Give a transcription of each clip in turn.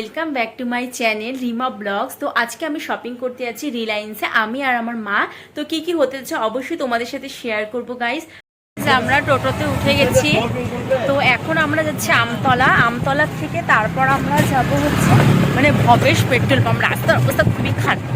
Welcome back to my channel Rima vlogs তো আজকে আমি শপিং করতে যাচ্ছি রিলায়েন্সে আমি আর আমার মা। তো কি কি হতে যাচ্ছে অবশ্যই তোমাদের সাথে শেয়ার করব গাইস আমরা টোটোতে উঠে গেছি। তো এখন আমরা যাচ্ছি আমতলা। আমতলা থেকে তারপর আমরা যাব হচ্ছে মানে ভবেশ পেট্রোল পাম্প। রাস্তার অবস্থা খুবই খারাপ।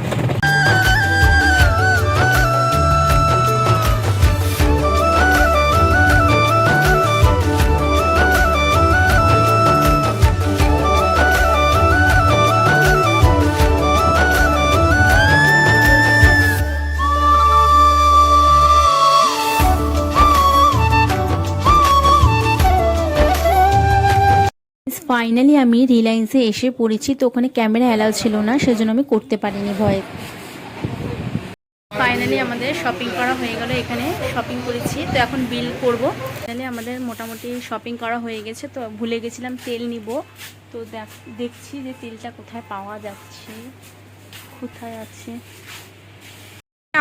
ফাইনালি আমি রিলায়েন্সে এসে পড়েছি, তো ওখানে ক্যামেরা অ্যালাউ ছিল না, সেজন্য আমি করতে পারিনি ভয়ে। ফাইনালি আমাদের শপিং করা হয়ে গেল, এখানে শপিং করেছি, তো এখন বিল করব। ফাইনালি আমাদের মোটামুটি শপিং করা হয়ে গেছে, তো ভুলে গেছিলাম তেল নিব। তো দেখ, দেখছি যে তেলটা কোথায় পাওয়া যাচ্ছে, কোথায় আছে।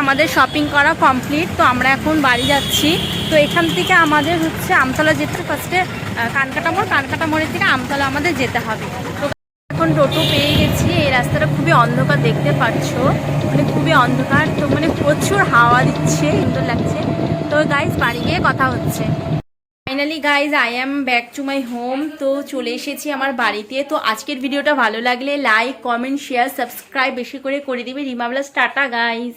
আমাদের শপিং করা কমপ্লিট তো আমরা এখন বাড়ি যাচ্ছি। তো এখান থেকে আমাদের হচ্ছে আমতলা যেতে ফার্স্টে কানকাটা মোড়, কানকাটা মোড়ের থেকে আমতলা আমাদের যেতে হবে। তো এখন টোটো পেয়ে গেছি, এই রাস্তাটা খুবই অন্ধকার দেখতে পাচ্ছ। মানে খুবই অন্ধকার, তো মানে প্রচুর হাওয়া দিচ্ছে, সুন্দর লাগছে। তো গাইজ বাড়ি গিয়ে কথা হচ্ছে। Finally guys I am back to my home তো চলে এসেছি আমার বাড়িতে। তো আজকের ভিডিওটা ভালো লাগলে লাইক কমেন্ট শেয়ার সাবস্ক্রাইব বেশি করে করে দিবে। রিমাবলাস টাটা গাইজ